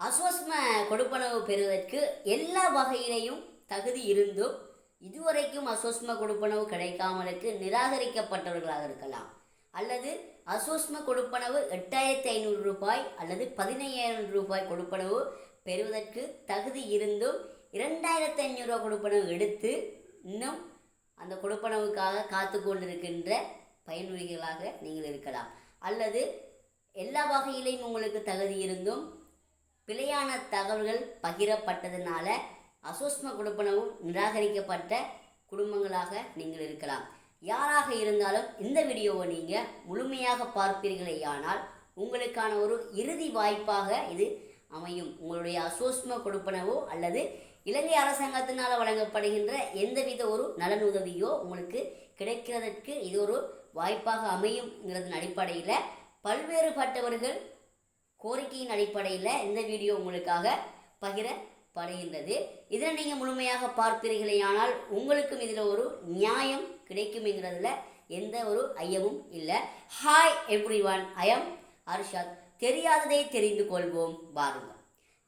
அஸ்வஸ்ம கொடுப்பனவு பெறுவதற்கு எல்லா வகையிலையும் தகுதி இருந்தும் இதுவரைக்கும் அஸ்வஸ்ம கொடுப்பனவு கிடைக்காமலுக்கு நிராகரிக்கப்பட்டவர்களாக இருக்கலாம். அல்லது அஸ்வஸ்ம கொடுப்பனவு எட்டாயிரத்தி ஐநூறு ரூபாய் அல்லது பதினையாயிரம் ரூபாய் கொடுப்பனவு பெறுவதற்கு தகுதி இருந்தும் இரண்டாயிரத்தி ஐநூறுரூவா கொடுப்பனவு எடுத்து இன்னும் அந்த கொடுப்பனவுக்காக காத்து கொண்டிருக்கின்ற பயனுரிகளாக நீங்கள் இருக்கலாம். அல்லது எல்லா வகையிலையும் உங்களுக்கு தகுதி இருந்தும் பிழையான தகவல்கள் பகிரப்பட்டதுனால அசோஸ்ம கொடுப்பனவு நிராகரிக்கப்பட்ட குடும்பங்களாக நீங்கள் இருக்கலாம். யாராக இருந்தாலும் இந்த வீடியோவை நீங்கள் முழுமையாக பார்ப்பீர்களேயானால் உங்களுக்கான ஒரு இறுதி வாய்ப்பாக இது அமையும். உங்களுடைய அசோஸ்ம கொடுப்பனவோ அல்லது இலங்கை அரசாங்கத்தினால் வழங்கப்படுகின்ற எந்தவித ஒரு நலன் உதவியோ உங்களுக்கு கிடைக்கிறதற்கு இது ஒரு வாய்ப்பாக அமையுங்கிறதன் அடிப்படையில் பல்வேறுபட்டவர்கள் கோரிக்கையின் அடிப்படையில் இந்த வீடியோ உங்களுக்காக பகிரப்படுகின்றது. இதில் நீங்கள் முழுமையாக பார்ப்பீர்களே ஆனால் உங்களுக்கும் இதில் ஒரு நியாயம் கிடைக்கும்ங்கிறதுல எந்த ஒரு ஐயமும் இல்லை. Hi everyone I'm Arshad தெரியாததை தெரிந்து கொள்வோம் பாருங்கள்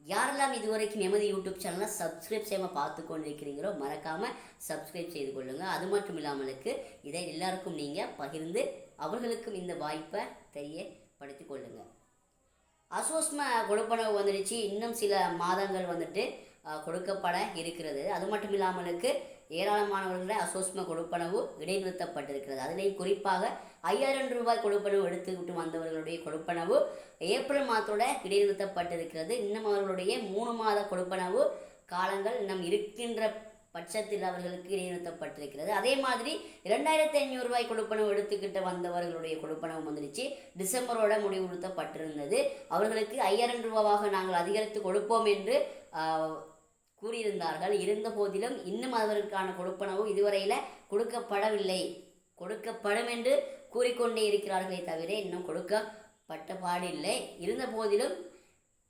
யாரெல்லாம் இதுவரைக்கும் எமது யூடியூப் சேனலை சப்ஸ்கிரைப் செய்யாமல் பார்த்து கொண்டிருக்கிறீங்களோ மறக்காமல் சப்ஸ்கிரைப் செய்து கொள்ளுங்கள் அது மட்டும் இல்லாமலுக்கு இதை எல்லாருக்கும் நீங்கள் பகிர்ந்து அவர்களுக்கும் இந்த வாய்ப்பை தெரியப்படுத்தி கொள்ளுங்கள் அசோஸ்ம கொடுப்பனவு வந்துடுச்சு. இன்னும் சில மாதங்கள் வந்துட்டு கொடுக்கப்பட இருக்கிறது. அது மட்டும் இல்லாமலுக்கு ஏராளமானவர்களை அசோஸ்ம கொடுப்பனவு இடைநிறுத்தப்பட்டிருக்கிறது. அதிலேயும் குறிப்பாக ஐயாயிரம் ரூபாய் கொடுப்பனவு எடுத்துக்கிட்டு வந்தவர்களுடைய கொடுப்பனவு ஏப்ரல் மாதத்தோட இடைநிறுத்தப்பட்டிருக்கிறது. இன்னும் அவர்களுடைய மூணு மாத கொடுப்பனவு காலங்கள் நம் இருக்கின்ற பட்சத்தில் அவர்களுக்கு இடைநிறுத்தப்பட்டிருக்கிறது. அதே மாதிரி இரண்டாயிரத்தி ஐநூறு ரூபாய் கொடுப்பனவு எடுத்துக்கிட்டு வந்தவர்களுடைய கொடுப்பனவு வந்துடுச்சு. டிசம்பரோட முடிவுறுத்தப்பட்டிருந்தது. அவர்களுக்கு ஐயாயிரம் ரூபாவாக நாங்கள் அதிகரித்து கொடுப்போம் என்று கூறியிருந்தார்கள். இருந்த போதிலும் இன்னும் அவர்களுக்கான கொடுப்பனவு இதுவரையில் கொடுக்கப்படவில்லை. கொடுக்கப்படும் என்று கூறிக்கொண்டே இருக்கிறார்களே தவிர இன்னும் கொடுக்கப்பட்ட பாடில்லை. இருந்த போதிலும்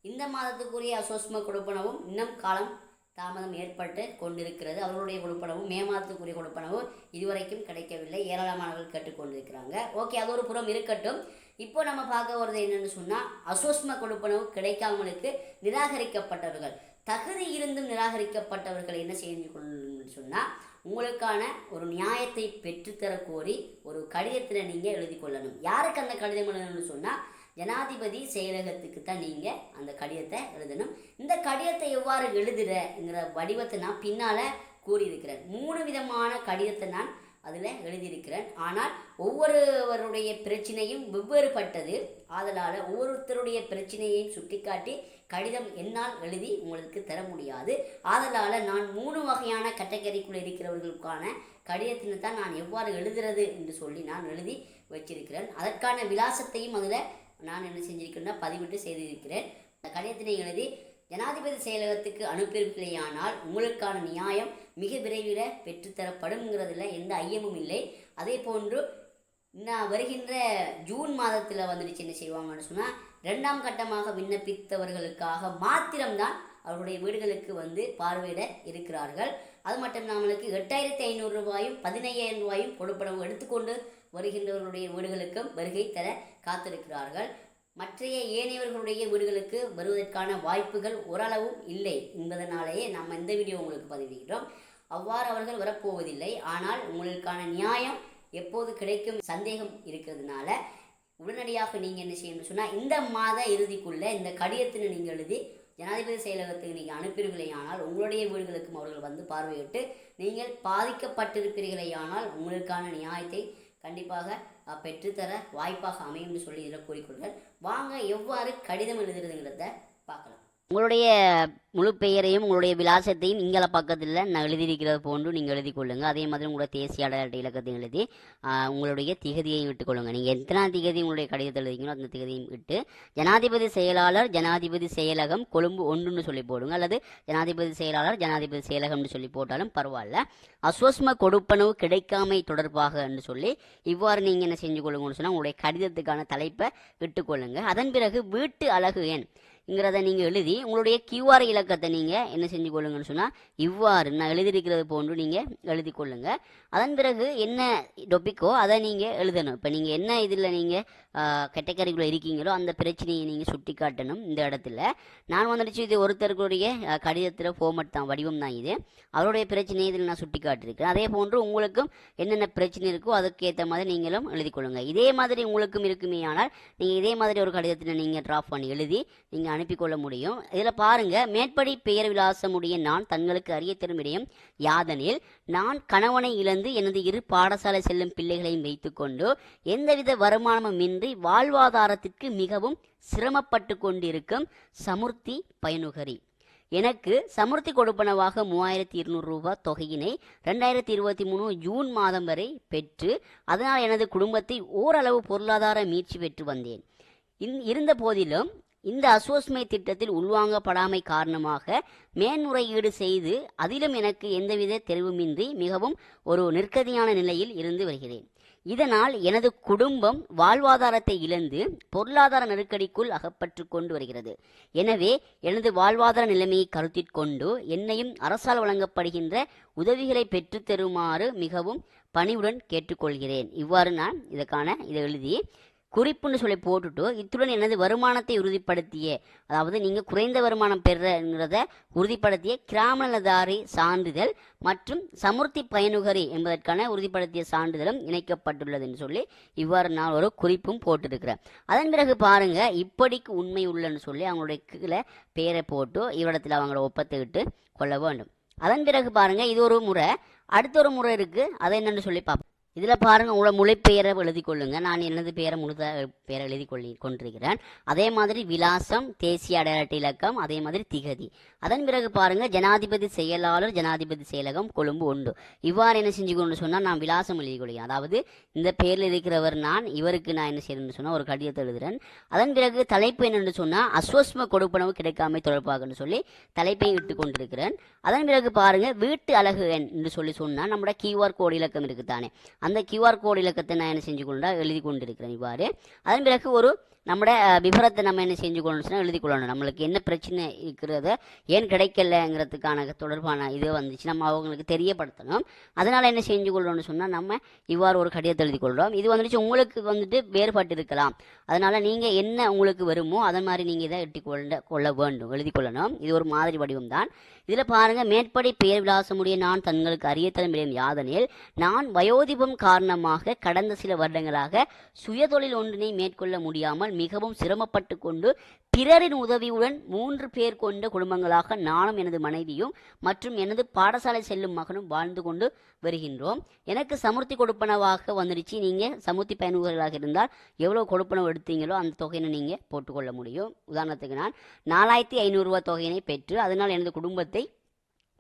இந்த மாதத்துக்குரிய அசோஸ்ம கொடுப்பனவும் இன்னும் காலம் தாமதம் ஏற்பட்டு கொண்டிருக்கிறது. அவர்களுடைய கொடுப்பனவும் மே மாதத்துக்குரிய கொடுப்பனவும் இதுவரைக்கும் கிடைக்கவில்லை. ஏராளமானவர்கள் கேட்டுக்கொண்டிருக்கிறாங்க. ஓகே அது ஒரு புறம் இருக்கட்டும். இப்போ நம்ம பார்க்க வர்றது என்னென்னு சொன்னால் அசோஸ்ம கொடுப்பனவு கிடைக்காமலுக்கு நிராகரிக்கப்பட்டவர்கள். தகுதி இருந்தும் நிராகரிக்கப்பட்டவர்கள் என்ன செய்து கொள்ளணும்னு சொன்னால் உங்களுக்கான ஒரு நியாயத்தை பெற்றுத்தர கோரி ஒரு கடிதத்தில் நீங்கள் எழுதி கொள்ளணும். யாருக்கு அந்த கடிதம் எழுதணும்னு சொன்னால் ஜனாதிபதி செயலகத்துக்கு தான் நீங்கள் அந்த கடிதத்தை எழுதணும். இந்த கடிதத்தை எவ்வாறு எழுதுறங்கிற வடிவத்தை நான் பின்னால் கூறியிருக்கிறேன். மூணு விதமான கடிதத்தை நான் அதில் எழுதியிருக்கிறேன். ஆனால் ஒவ்வொருவருடைய பிரச்சனையும் வெவ்வேறுபட்டது. ஆதலால் ஒவ்வொருத்தருடைய பிரச்சனையையும் சுட்டிக்காட்டி கடிதம் என்னால் எழுதி உங்களுக்கு தர முடியாது. ஆதலால் நான் மூணு வகையான கேட்டகரிக்குள்ளே இருக்கிறவர்களுக்கான கடிதத்தினை தான் நான் எவ்வாறு எழுதுறது என்று சொல்லி நான் எழுதி வச்சிருக்கிறேன். அதற்கான விலாசத்தையும் அதில் நான் என்ன செஞ்சிருக்கிறேன்னா பதிவிட்டு செய்திருக்கிறேன். அந்த கடிதத்தினை எழுதி ஜனாதிபதி செயலகத்துக்கு அனுப்பியிருக்கிறேயானால் உங்களுக்கான நியாயம் மிக விரைவில் பெற்றுத்தரப்படும்ங்கிறதுல எந்த ஐயமும் இல்லை. அதே போன்று நான் வருகின்ற ஜூன் மாதத்தில் வந்துடுச்சு என்ன செய்வாங்கன்னு சொன்னால் ரெண்டாம் கட்டமாக விண்ணப்பித்தவர்களுக்காக மாத்திரம்தான் அவருடைய வீடுகளுக்கு வந்து பார்வையிட இருக்கிறார்கள். அது மட்டும் நம்மளுக்கு எட்டாயிரத்தி ஐநூறு ரூபாயும் பதினையாயிரம் ரூபாயும் கொடுப்பனவு எடுத்துக்கொண்டு வருகின்றவர்களுடைய வீடுகளுக்கும் வருகை தர காத்திருக்கிறார்கள். மற்றைய ஏனையவர்களுடைய வீடுகளுக்கு வருவதற்கான வாய்ப்புகள் ஓரளவும் இல்லை என்பதனாலேயே நம்ம இந்த வீடியோ உங்களுக்கு பதிவிடுகிறோம். அவ்வாறு அவர்கள் வரப்போவதில்லை. ஆனால் உங்களுக்கான நியாயம் எப்போது கிடைக்கும் சந்தேகம் இருக்கிறதுனால உடனடியாக நீங்கள் என்ன செய்யணும்னு சொன்னால் இந்த மாத இறுதிக்குள்ளே இந்த கடிதத்தினை நீங்கள் எழுதி ஜனாதிபதி செயலகத்துக்கு நீங்கள் அனுப்பீர்களேயானால் உங்களுடைய வீடுகளுக்கும் அவர்கள் வந்து பார்வையிட்டு நீங்கள் பாதிக்கப்பட்டிருப்பீர்களேயானால் உங்களுக்கான நியாயத்தை கண்டிப்பாக பெற்றுத்தர வாய்ப்பாக அமையும்னு சொல்லி இதில் கூறிக்கொள்கிறார் வாங்க எவ்வாறு கடிதம் எழுதுறதுங்கிறத பார்க்கலாம். உங்களுடைய முழு பெயரையும் உங்களுடைய விலாசத்தையும் இங்கல பக்கத்தில் நான் எழுதியிருக்கிறது போன்று நீங்கள் எழுதி கொள்ளுங்கள் அதே மாதிரி உங்களுடைய தேசிய அடையாள இலக்கத்தையும் எழுதி உங்களுடைய திகதியையும் விட்டுக்கொள்ளுங்க நீங்கள் எத்தனாம் திகதி உங்களுடைய கடிதத்தை எழுதிங்களோ அந்த திகதியும் விட்டு ஜனாதிபதி செயலாளர் ஜனாதிபதி செயலகம் கொழும்பு ஒன்றுன்னு சொல்லி போடுங்க. அல்லது ஜனாதிபதி செயலாளர் ஜனாதிபதி செயலகம்னு சொல்லி போட்டாலும் பரவாயில்ல. அஸ்வஸ்ம கொடுப்பனவு கிடைக்காமை தொடர்பாக என்று சொல்லி இவ்வாறு நீங்கள் என்ன செஞ்சு கொள்ளுங்கன்னு சொன்னால் உங்களுடைய கடிதத்துக்கான தலைப்பை விட்டுக்கொள்ளுங்க அதன் பிறகு வீட்டு அழகு ஏன் ங்கிறத நீங்கள் எழுதி உங்களுடைய கியூஆர் இலக்கத்தை நீங்கள் என்ன செஞ்சு கொள்ளுங்கன்னு சொன்னால் இவ்வாறு நான் எழுதியிருக்கிறது போன்று நீங்கள் எழுதி கொள்ளுங்கள் அதன் பிறகு என்ன டொபிக்கோ அதை நீங்கள் எழுதணும். இப்போ நீங்கள் என்ன இதில் நீங்கள் கேட்டகரிக்குள்ளே இருக்கீங்களோ அந்த பிரச்சனையை நீங்கள் சுட்டி காட்டணும் இந்த இடத்துல. நான் வந்துடுச்சு இது ஒருத்தருக்குடைய கடிதத்தில் ஃபோமட் தான் வடிவம் தான் இது. அவருடைய பிரச்சனையை இதில் நான் சுட்டி காட்டியிருக்கேன் அதே போன்று உங்களுக்கும் என்னென்ன பிரச்சனை இருக்கோ அதுக்கேற்ற மாதிரி நீங்களும் எழுதி கொள்ளுங்க. இதே மாதிரி உங்களுக்கும் இருக்குமே ஆனால் நீங்கள் இதே மாதிரி ஒரு கடிதத்தில் நீங்கள் ட்ராப் பண்ணி எழுதி நீங்கள் அனுப்பிக்கொள்ள முடியும். இதில் பாருங்கள் மேற்படி பெயர் விலாசமுடைய நான் தங்களுக்கு அறிய தரும் விடயம் யாதனில் நான் கணவனை இழந்து எனது இரு பாடசாலை செல்லும் பிள்ளைகளையும் வைத்துக்கொண்டு எந்தவித வருமானமும் இன்றி வாழ்வாதாரத்திற்கு மிகவும் சிரமப்பட்டு கொண்டிருக்கும் சமுர்த்தி பயனுகரி. எனக்கு சமுர்த்தி கொடுப்பனவாக மூவாயிரத்தி இருநூறு ரூபாய் தொகையினை ரெண்டாயிரத்தி இருபத்தி மூணு ஜூன் மாதம் வரை பெற்று அதனால் எனது குடும்பத்தை ஓரளவு பொருளாதார மீட்சி பெற்று வந்தேன். இந் இருந்த போதிலும் இந்த அசோஸ்மை திட்டத்தில் உள்வாங்கப்படாமை காரணமாக மேன்முறையீடு செய்து அதிலும் எனக்கு எந்தவித தெரிவுமின்றி மிகவும் ஒரு நிற்கதியான நிலையில் இருந்து வருகிறேன். இதனால் எனது குடும்பம் வாழ்வாதாரத்தை இழந்து பொருளாதார நெருக்கடிக்குள் அகப்பற்று கொண்டு வருகிறது. எனவே எனது வாழ்வாதார நிலைமையை கருத்தில் கொண்டு என்னையும் அரசால் வழங்கப்படுகின்ற உதவிகளை பெற்றுத்தருமாறு மிகவும் பணிவுடன் கேட்டுக்கொள்கிறேன். இவ்வாறு நான் இதற்கான இதை எழுதி குறிப்புன்னு சொல்லி போட்டுட்டு இத்துடன் எனது வருமானத்தை உறுதிப்படுத்திய. அதாவது நீங்கள் குறைந்த வருமானம் பெறுறங்கிறத உறுதிப்படுத்திய. கிராமநலதாரி சான்றிதழ் மற்றும் சமுர்த்தி பயனுகரி என்பதற்கான உறுதிப்படுத்திய சான்றிதழும் இணைக்கப்பட்டுள்ளதுன்னு சொல்லி இவ்வாறு நான் ஒரு குறிப்பும் போட்டிருக்கிறேன். அதன் பிறகு பாருங்கள் இப்படிக்கு உண்மை உள்ளன்னு சொல்லி அவங்களுடைய கீழே பேரை போட்டு இவ்விடத்தில் அவங்கள ஒப்பத்துக்கிட்டு கொள்ள வேண்டும். அதன் பிறகு பாருங்கள் இது ஒரு முறை அடுத்த ஒரு முறை இருக்குது அதை என்னென்னு சொல்லி பார்ப்போம். இதில் பாருங்கள் உங்களோட மொழிப்பெயரை எழுதி கொள்ளுங்கள் நான் எனது பெயரை முழுத பெயரை எழுதி கொள்ளி கொண்டிருக்கிறேன். அதே மாதிரி விலாசம் தேசிய அடையாள இலக்கம் அதே மாதிரி திகதி. அதன் பிறகு பாருங்கள் ஜனாதிபதி செயலாளர் ஜனாதிபதி செயலகம் கொழும்பு உண்டு இவ்வாறு என்ன செஞ்சு கொண்டு சொன்னால் நான் விலாசம் எழுதி கொள்கிறேன். அதாவது இந்த பேரில் இருக்கிறவர் நான் இவருக்கு நான் என்ன செய்யணும்னு சொன்னால் ஒரு கடிதத்தை எழுதுகிறேன் அதன் பிறகு தலைப்பு என்னென்னு சொன்னால் அஸ்வஸ்ம கொடுப்பனவு கிடைக்காமை தொடர்பாகன்னு சொல்லி தலைப்பை இட்டு கொண்டிருக்கிறேன். அதன் பிறகு பாருங்கள் வீட்டு அழகு என்று சொல்லி சொன்னால் நம்மளோட கியூஆர் கோடு இலக்கம் இருக்குது தானே அந்த கியூஆர் கோடு இலக்கத்தை நான் என்ன செஞ்சு கொண்டா எழுதி கொண்டிருக்கிறேன். இவ்வாறு. அதன் பிறகு ஒரு நம்மளோட விவரத்தை நம்ம என்ன செஞ்சு கொள்ளணும் எழுதி கொள்ளணும் நம்மளுக்கு என்ன பிரச்சனை இருக்கிறத ஏன் கிடைக்கலங்கிறதுக்கான தொடர்பான இது வந்துச்சு. நம்ம அவங்களுக்கு தெரியப்படுத்தணும். அதனால் என்ன செஞ்சு கொள்ளணும்னு சொன்னால் நம்ம இவ்வாறு ஒரு கடிதத்தை எழுதி கொள்கிறோம் இது வந்துட்டு உங்களுக்கு வந்துட்டு வேறுபாட்டு இருக்கலாம். அதனால் நீங்கள் என்ன உங்களுக்கு வருமோ அதன் மாதிரி நீங்கள் இதை எட்டி கொள்ள கொள்ள வேண்டும். எழுதி கொள்ளணும் இது ஒரு மாதிரி வடிவம் தான். இதில் பாருங்கள் மேற்படி பெயர் விலாசமுடைய நான் தங்களுக்கு அறியத்தனம் தரும் யாதனில் நான் வயோதிபம் காரணமாக கடந்த சில வருடங்களாக சுயதொழில் ஒன்றினை மேற்கொள்ள முடியாமல் மிகவும் சிரமப்பட்டு கொண்டு பிறரின் உதவியுடன் மூன்று பேர் கொண்ட குடும்பங்களாக நானும் எனது மனைவியும் மற்றும் எனது பாடசாலை செல்லும் மகனும் வாழ்ந்து கொண்டு வருகின்றோம். எனக்கு சமுர்த்தி கொடுப்பனவாக வந்துடுச்சு. நீங்கள் சமுர்த்தி பயனுகர்களாக இருந்தால் எவ்வளோ கொடுப்பனவு எடுத்தீங்களோ அந்த தொகையினை நீங்கள் போட்டுக்கொள்ள முடியும். உதாரணத்துக்கு நான் நாலாயிரத்தி ஐநூறுரூவா தொகையினை பெற்று அதனால் எனது குடும்பத்தை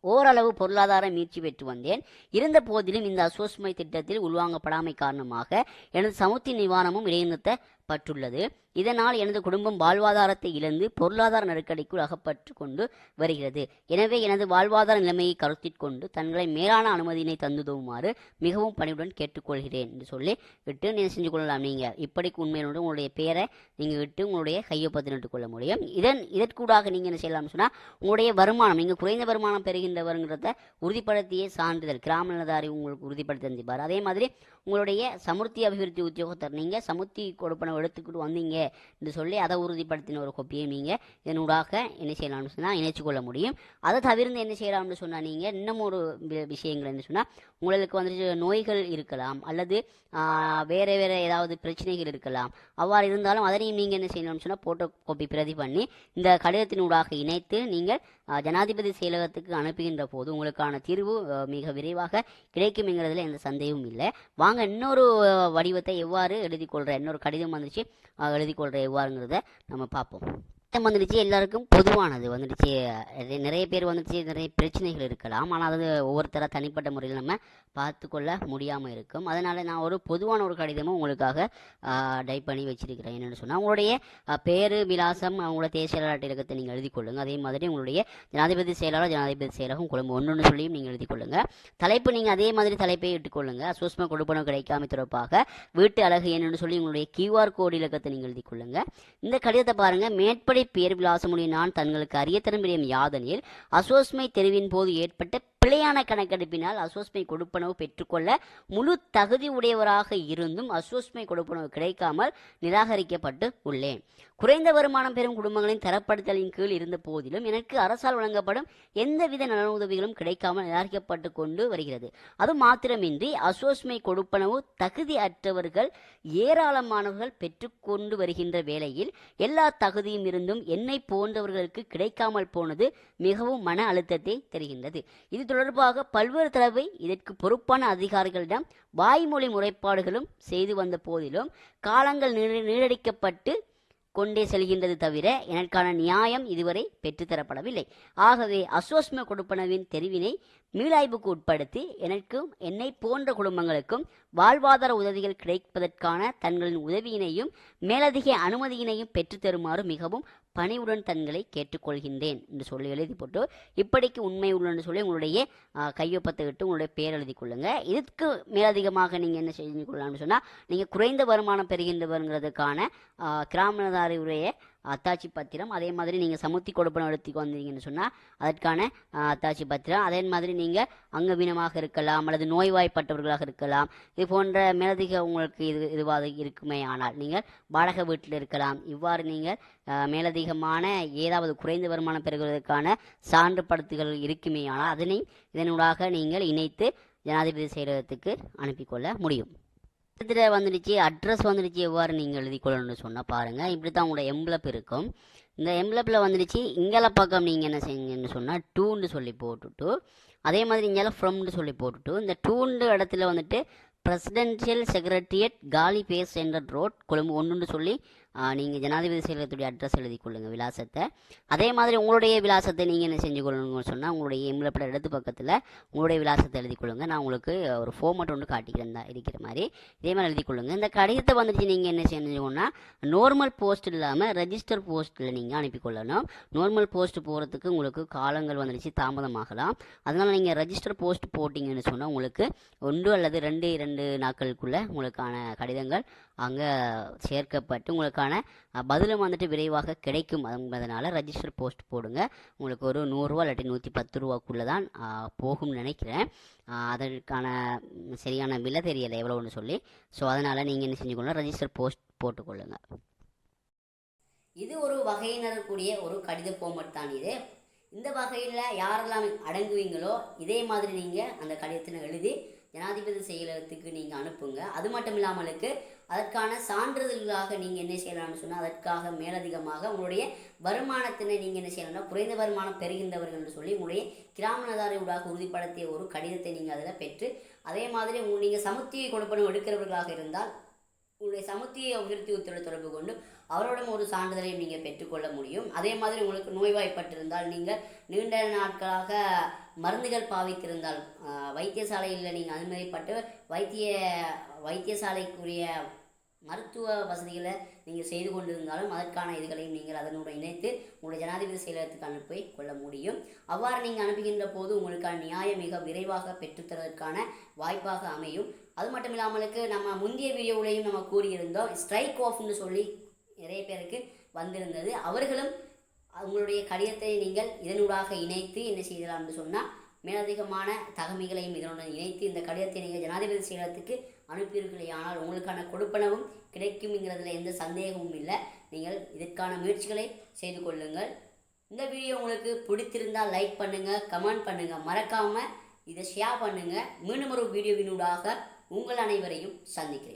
ஓரளவு பொருளாதார மீட்சி பெற்று வந்தேன். இருந்த போதிலும் இந்த அசோஸ்மை திட்டத்தில் உள்வாங்கப்படாமை காரணமாக எனது சமுத்தி நிவாரணமும் இடைநிறுத்தப்பட்டுள்ளது. இதனால் எனது குடும்பம் வாழ்வாதாரத்தை இழந்து பொருளாதார நெருக்கடிக்குள் அகப்பட்டு கொண்டு வருகிறது. எனவே எனது வாழ்வாதார நிலைமையை கருத்தில் கொண்டு தங்களை மேலான அனுமதியினை தந்துதவுமாறு மிகவும் பணிவுடன் கேட்டுக்கொள்கிறேன் என்று சொல்லி விட்டு நீங்கள் செஞ்சு கொள்ளலாம் நீங்கள். இப்படிக்கு உண்மையிலுடன் உங்களுடைய பெயரை நீங்கள் விட்டு உங்களுடைய கையொப்பத்தில் கொள்ள முடியும். இதன் இதற்கூடாக நீங்கள் என்ன செய்யலாம்னு சொன்னால் உங்களுடைய வருமானம் நீங்கள் குறைந்த வருமானம் பெறுகின்றவருங்கிறத உறுதிப்படுத்திய சான்றிதழ் கிராம நலதாரி உங்களுக்கு உறுதிப்படுத்தி தந்திப்பார். அதே மாதிரி உங்களுடைய சமுர்த்தி அபிவிருத்தி உத்தியோகத்தர் நீங்கள் சமுர்த்தி கொடுப்பனை எடுத்துக்கிட்டு வந்தீங்க என்று சொல்லி அதை உறுதிப்படுத்தின ஒரு கொப்பியை நீங்கள் இதனூடாக என்ன செய்யலாம்னு சொன்னால் இணைச்சிக்கொள்ள முடியும். அதை தவிர்த்து என்ன செய்யலாம்னு சொன்னால் நீங்கள் இன்னும் ஒரு விஷயங்கள் என்ன சொன்னால் உங்களுக்கு வந்துட்டு நோய்கள் இருக்கலாம் அல்லது ஆஹ், வேறு ஏதாவது பிரச்சனைகள் இருக்கலாம். அவ்வாறு இருந்தாலும் அதனையும் நீங்கள் என்ன செய்யலாம்னு சொன்னால் போட்டோ கோப்பி பிரதி பண்ணி இந்த கடிதத்தினூடாக இணைத்து நீங்கள் ஜனாதிபதி செயலகத்துக்கு அனுப்புகின்ற போது உங்களுக்கான தீர்வு மிக விரைவாக கிடைக்கும்ங்கிறதுல எந்த சந்தேகமும் இல்லை. வாங்க இன்னொரு வடிவத்தை எவ்வாறு எழுதி கொள்கிற இன்னொரு கடிதம் வந்துச்சு எழுதி கொள்கிறேன் எவ்வாறுங்கிறத நம்ம பார்ப்போம். திட்டம் வந்துடுச்சு எல்லாருக்கும் பொதுவானது வந்துடுச்சு. நிறைய- பேர் வந்துடுச்சு நிறைய பிரச்சனைகள் இருக்கலாம். ஆனால் அது ஒவ்வொருத்தராக தனிப்பட்ட முறையில் நம்ம பார்த்துக்கொள்ள முடியாமல் இருக்கும். அதனால் நான் ஒரு பொதுவான ஒரு கடிதமும் உங்களுக்காக டைப் பண்ணி வச்சிருக்கிறேன். என்னென்னு சொன்னால் உங்களுடைய பேர் விலாசம் அவங்களோட தேசிய அடையாள இலக்கத்தை நீங்கள் எழுதி கொள்ளுங்கள் அதே மாதிரி உங்களுடைய ஜனாதிபதி செயலாளர் ஜனாதிபதி செயலகம் கொழும்பு ஒன்று சொல்லியும் நீங்கள் எழுதி கொள்ளுங்கள் தலைப்பு நீங்கள் அதே மாதிரி தலைப்பை இட்டுக்கொள்ளுங்கள் சூஷ்ம கொடுப்பனம் கிடைக்காம தொடர்பாக வீட்டு அழகு என்னென்னு சொல்லி உங்களுடைய கியூஆர் கோடு இலக்கத்தை நீங்கள் எழுதி கொள்ளுங்கள் இந்த கடிதத்தை பாருங்கள் மேற்படி பேர் விலாசமுடைய நான் தங்களுக்கு அறிய தரும் விடயம் யாதனில் அசோஸ்மை தெருவின் போது ஏற்பட்ட பிழையான கணக்கெடுப்பினால் அசோஸ்மை கொடுப்பனவு பெற்றுக்கொள்ள முழு தகுதி உடையவராக இருந்தும் அசோஸ்மை கொடுப்பனவு கிடைக்காமல் நிராகரிக்கப்பட்டு உள்ளேன். குறைந்த வருமானம் பெறும் குடும்பங்களின் தரப்படுத்தலின் கீழ் இருந்த போதிலும் எனக்கு அரசால் வழங்கப்படும் எந்தவித நலனுதவிகளும் கிடைக்காமல் நிராகரிக்கப்பட்டு கொண்டு வருகிறது. அது மாத்திரமின்றி அசோஸ்மை கொடுப்பனவு தகுதி அற்றவர்கள் ஏராளமானவர்கள் பெற்றுக்கொண்டு வருகின்ற வேளையில் எல்லா தகுதியும் இருந்தும் என்னை போன்றவர்களுக்கு கிடைக்காமல் போனது மிகவும் மன அழுத்தத்தை தருகின்றது. இது தொடர்பாக பல்வேறு தடவை இதற்கு பொறுப்பான அதிகாரிகளிடம் வாய்மொழி முறைப்பாடுகளும் செய்து வந்த போதிலும் காலங்கள் நீரடிக்கப்பட்டு நீடிக்கப்பட்டு கொண்டே செல்கின்றது தவிர எனக்கான நியாயம் இதுவரை பெற்றுத்தரப்படவில்லை. ஆகவே அசோஸ்ம கொடுப்பனவின் தெரிவினை மீளாய்வுக்கு உட்படுத்தி எனக்கும் என்னை போன்ற குடும்பங்களுக்கும் வாழ்வாதார உதவிகள் கிடைப்பதற்கான தங்களின் உதவியினையும் மேலதிக அனுமதியினையும் பெற்றுத்தருமாறு மிகவும் பணிவுடன் தங்களை கேட்டுக்கொள்கின்றேன் என்று சொல்லி எழுதி போட்டு இப்படிக்கு உண்மை உள்ளன்னு சொல்லி உங்களுடைய கையொப்பத்தை விட்டு உங்களுடைய பேர் எழுதி கொள்ளுங்க. இதுக்கு மேலதிகமாக நீங்கள் என்ன செஞ்சு கொள்ளலாம்னு சொன்னால் நீங்கள் குறைந்த வருமானம் பெறுகின்றவருங்கிறதுக்கான ஆ, கிராமதாரியுடைய அத்தாட்சி பத்திரம் அதே மாதிரி நீங்கள் சமுத்தி கொடுப்பன எடுத்துக்கு வந்தீங்கன்னு சொன்னால் அதற்கான அத்தாட்சி பத்திரம். அதே மாதிரி நீங்கள் அங்கவீனமாக இருக்கலாம் அல்லது நோய்வாய்ப்பட்டவர்களாக இருக்கலாம். இது போன்ற மேலதிக உங்களுக்கு இது இதுவாக இருக்குமே ஆனால் நீங்கள் வாடகை வீட்டில் இருக்கலாம். இவ்வாறு நீங்கள் மேலதிகமான ஏதாவது குறைந்த வருமானம் பெறுவதற்கான சான்றுபடுத்துகள் இருக்குமே ஆனால் அதனை இதனூடாக நீங்கள் இணைத்து ஜனாதிபதி செயலகத்துக்கு அனுப்பிக்கொள்ள முடியும். இதில் வந்துடுச்சு அட்ரஸ் வந்துடுச்சு எவ்வாறு நீங்கள் எழுதி கொள்ளணும்னு சொன்னால் பாருங்கள் இப்படி தான் உங்களோட எம்ப்ளப் இருக்கும். இந்த எம்ப்ளப்பில் வந்துடுச்சு இங்கெல பக்கம் நீங்கள் என்ன செய்யுங்கன்னு சொன்னால் டூன்னு சொல்லி போட்டுட்டு அதே மாதிரி இங்கெல ஃப்ரம்னு சொல்லி போட்டுட்டு இந்த டூண்டு இடத்துல வந்துட்டு presidential secretariat Galle face centre road Colombo ஒன்றுன்னு சொல்லி நீங்கள் ஜனாதிபதி செயலகத்துடைய அட்ரஸ் எழுதி கொள்ளுங்கள் விலாசத்தை. அதே மாதிரி உங்களுடைய விலாசத்தை நீங்கள் என்ன செஞ்சு கொள்ளணும்னு சொன்னால் உங்களுடைய எம்லப்பட இடது பக்கத்தில் உங்களுடைய விலாசத்தை எழுதி கொள்ளுங்கள் நான் உங்களுக்கு ஒரு ஃபோம் மட்டும் ஒன்று காட்டிக்கிறேன் தான் இருக்கிற மாதிரி. இதே மாதிரி எழுதி கொள்ளுங்கள் இந்த கடிதத்தை வந்துட்டு நீங்கள் என்ன செஞ்சுக்கணும்னா நார்மல் போஸ்ட் இல்லாமல் ரெஜிஸ்டர் போஸ்ட்டில் நீங்கள் அனுப்பி கொள்ளணும். நார்மல் போஸ்ட் போகிறதுக்கு உங்களுக்கு காலங்கள் வந்துடுச்சு தாமதமாகலாம் அதனால் நீங்கள் ரெஜிஸ்டர் போஸ்ட் போட்டிங்கன்னு சொன்னால் உங்களுக்கு ஒன்று அல்லது ரெண்டு இரண்டு நாட்களுக்குள்ளே உங்களுக்கான கடிதங்கள் அங்கே சேர்க்கப்பட்டு உங்களுக்கான பதிலும் வந்துட்டு விரைவாக கிடைக்கும். என்பதனால் ரெஜிஸ்டர் போஸ்ட் போடுங்க. உங்களுக்கு ஒரு நூறுரூவா இல்லாட்டி நூற்றி பத்து ரூபாக்குள்ளே தான் போகும்னு நினைக்கிறேன். அதற்கான சரியான விலை தெரியலை எவ்வளோன்னு சொல்லி. ஸோ அதனால் நீங்கள் என்ன செஞ்சுக்கணும் ரெஜிஸ்டர் போஸ்ட் போட்டுக்கொள்ளுங்க. இது ஒரு வகையினருக்குரிய ஒரு கடித போமட் தான் இது. இந்த வகையில் யாரெல்லாம் அடங்குவீங்களோ இதே மாதிரி நீங்கள் அந்த கடிதத்தில் எழுதி ஜனாதிபதி செயலகத்துக்கு நீங்கள் அனுப்புங்க. அது மட்டும் இல்லாமலுக்கு அதற்கான சான்றிதழ்களாக நீங்கள் என்ன செய்யலாம்னு சொன்னால் அதற்காக மேலதிகமாக உங்களுடைய வருமானத்தினை நீங்கள் என்ன செய்யலாம்னா குறைந்த வருமானம் பெறுகின்றவர்கள்னு சொல்லி உங்களுடைய கிராம ஊடாக உறுதிப்படுத்திய ஒரு கடிதத்தை நீங்கள் அதில் பெற்று அதே மாதிரி உங்கள் நீங்கள் சமுத்தியை கொடுப்பனும் எடுக்கிறவர்களாக இருந்தால் உங்களுடைய சமுத்தியை அபிவிருத்தி உத்தரவு தொடர்பு கொண்டு அவரோடும் ஒரு சான்றிதழையும் நீங்கள் பெற்றுக்கொள்ள முடியும். அதே மாதிரி உங்களுக்கு நோய்வாய்ப்பட்டிருந்தால் நீங்கள் நீண்ட நாட்களாக மருந்துகள் பாவித்திருந்தால் வைத்தியசாலையில் நீங்கள் அனுமதிப்பட்டு வைத்திய வைத்தியசாலைக்குரிய மருத்துவ வசதிகளை நீங்கள் செய்து கொண்டிருந்தாலும் அதற்கான இதுகளையும் நீங்கள் அதனுடன் இணைத்து உங்களுடைய ஜனாதிபதி செயலகத்துக்கு அனுப்பி கொள்ள முடியும். அவ்வாறு நீங்கள் அனுப்புகின்ற போது உங்களுக்கான நியாயம் மிக விரைவாக பெற்றுத்தருவதற்கான வாய்ப்பாக அமையும். அது மட்டும் இல்லாமலுக்கு நம்ம முந்தைய வீடியோவிலையும் நம்ம கூறியிருந்தோம் ஸ்ட்ரைக் ஆஃப்னு சொல்லி நிறைய பேருக்கு வந்திருந்தது. அவர்களும் அவங்களுடைய கடிதத்தை நீங்கள் இதனூடாக இணைத்து என்ன செய்யலாம்னு சொன்னால் மேலதிகமான தகமைகளையும் இதனுடன் இணைத்து இந்த கடிதத்தை நீங்கள் ஜனாதிபதி செயலகத்துக்கு அனுப்பியிருக்கிறீர்கள் ஆனால் உங்களுக்கான கொடுப்பனவும் கிடைக்கும்ங்கிறதுல எந்த சந்தேகமும் இல்லை. நீங்கள் இதற்கான முயற்சிகளை செய்து கொள்ளுங்கள். இந்த வீடியோ உங்களுக்கு பிடித்திருந்தால் லைக் பண்ணுங்கள் கமெண்ட் பண்ணுங்கள் மறக்காமல் இதை ஷேர் பண்ணுங்கள் மீண்டும் ஒரு வீடியோவினூடாக உங்கள் அனைவரையும் சந்திக்கிறேன்.